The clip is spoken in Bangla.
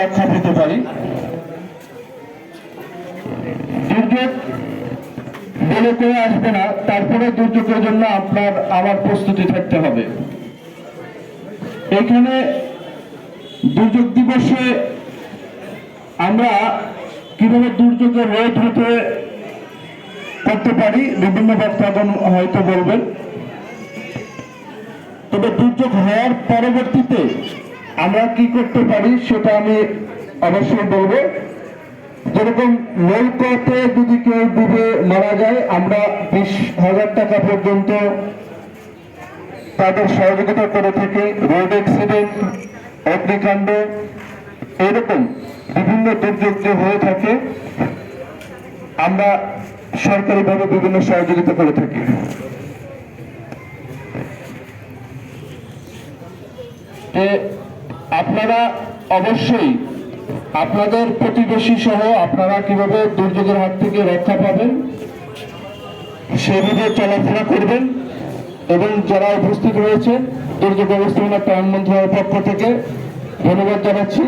রক্ষা পেতে পারি। দুর্যোগ বলে কেউ আসবে না, তারপরে দুর্যোগের জন্য আপনার প্রস্তুতি থাকতে হবে। এখানে দুর্যোগ দিবসে আমরা কীভাবে দুর্যোগের রোধ হতে করতে পারি, বিভিন্ন বক্তাগণ হয়তো বলবেন। তবে দুর্যোগ হওয়ার পরবর্তীতে আমরা কি করতে পারি সেটা আমি অবশ্যই বলব। যেরকম নৌকাতে যদি কেউ ডুবে মারা যায়, আমরা বিশ হাজার টাকা পর্যন্ত তাদের সহযোগিতা করে থাকি। রোড অ্যাক্সিডেন্ট অগ্নিকাণ্ড, এরকম বিভিন্ন দুর্যোগ যে হয়ে থাকে, আমরা সরকারিভাবে বিভিন্ন সহযোগিতা করে থাকি। যে আপনারা অবশ্যই আপনাদের প্রতিবেশী সহ আপনারা কীভাবে দুর্যোগের হাত থেকে রক্ষা পাবেন সেভাবে চলাফেরা করবেন এবং যারা উপস্থিত রয়েছে, দুর্যোগ ব্যবস্থাপনা ত্রাণ মন্ত্রণালয়ের পক্ষ থেকে ধন্যবাদ জানাচ্ছি।